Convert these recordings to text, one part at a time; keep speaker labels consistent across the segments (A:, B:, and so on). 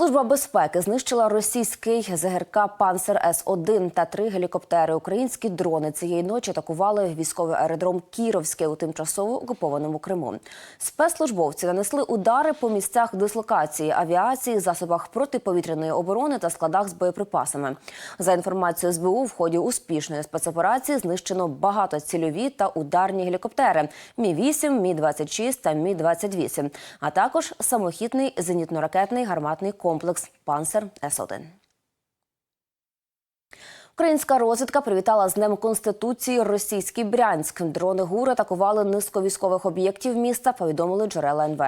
A: Служба безпеки знищила російський ЗГРК Панцер С 1 та три гелікоптери. Українські дрони цієї ночі атакували військовий аеродром Кіровське у тимчасово окупованому Криму. Спецслужбовці нанесли удари по місцях дислокації авіації, засобах протиповітряної оборони та складах з боєприпасами. За інформацією СБУ, в ході успішної спецоперації знищено багатоцільові та ударні гелікоптери Мі 8 Мі 26 та Мі 28 а також самохідний зенітно-ракетний гарматний комплекс Панцер С 1 Українська розвідка привітала з Днем Конституції російський Брянськ. Дрони ГУР атакували низку військових об'єктів міста, повідомили джерела НВ.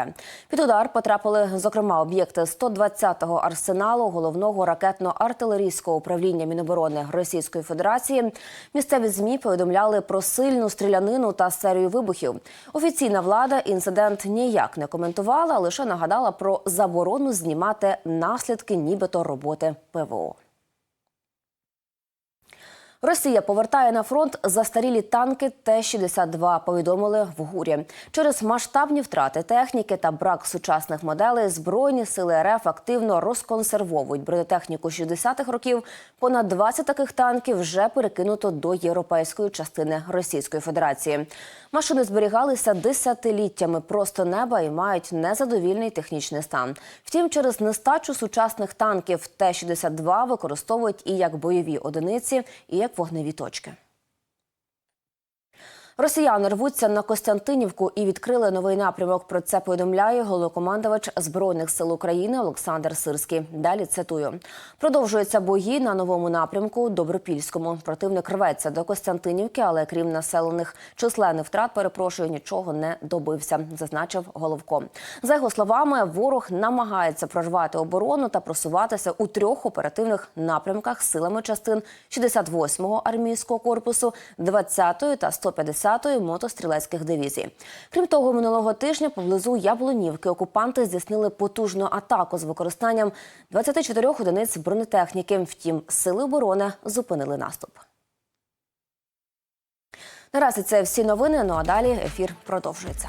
A: Під удар потрапили, зокрема, об'єкти 120-го арсеналу головного ракетно-артилерійського управління Міноборони Російської Федерації. Місцеві змі повідомляли про сильну стрілянину та серію вибухів. Офіційна влада інцидент ніяк не коментувала, лише нагадала про заборону знімати наслідки, нібито роботи ПВО. Росія повертає на фронт застарілі танки Т-62, повідомили в ГУРі. Через масштабні втрати техніки та брак сучасних моделей збройні сили РФ активно розконсервовують бронетехніку 60-х років. Понад 20 таких танків вже перекинуто до європейської частини Російської Федерації. Машини зберігалися десятиліттями просто неба і мають незадовільний технічний стан. Втім, через нестачу сучасних танків Т-62 використовують і як бойові одиниці, і як вогневі точки. Росіяни рвуться на Костянтинівку і відкрили новий напрямок. Про це повідомляє головнокомандувач збройних сил України Олександр Сирський. Далі цитую: продовжуються бої на новому напрямку Добропільському. Противник рветься до Костянтинівки, але крім населених численних втрат, перепрошую, нічого не добився, зазначив головко. За його словами, ворог намагається прорвати оборону та просуватися у трьох оперативних напрямках силами частин 68-го армійського корпусу, 20-ї та 150 10-ї мотострілецьких дивізій. Крім того, минулого тижня поблизу Яблунівки окупанти здійснили потужну атаку з використанням 24 одиниць бронетехніки. Втім, сили оборони зупинили наступ. Наразі це всі новини. Ну а далі ефір продовжується.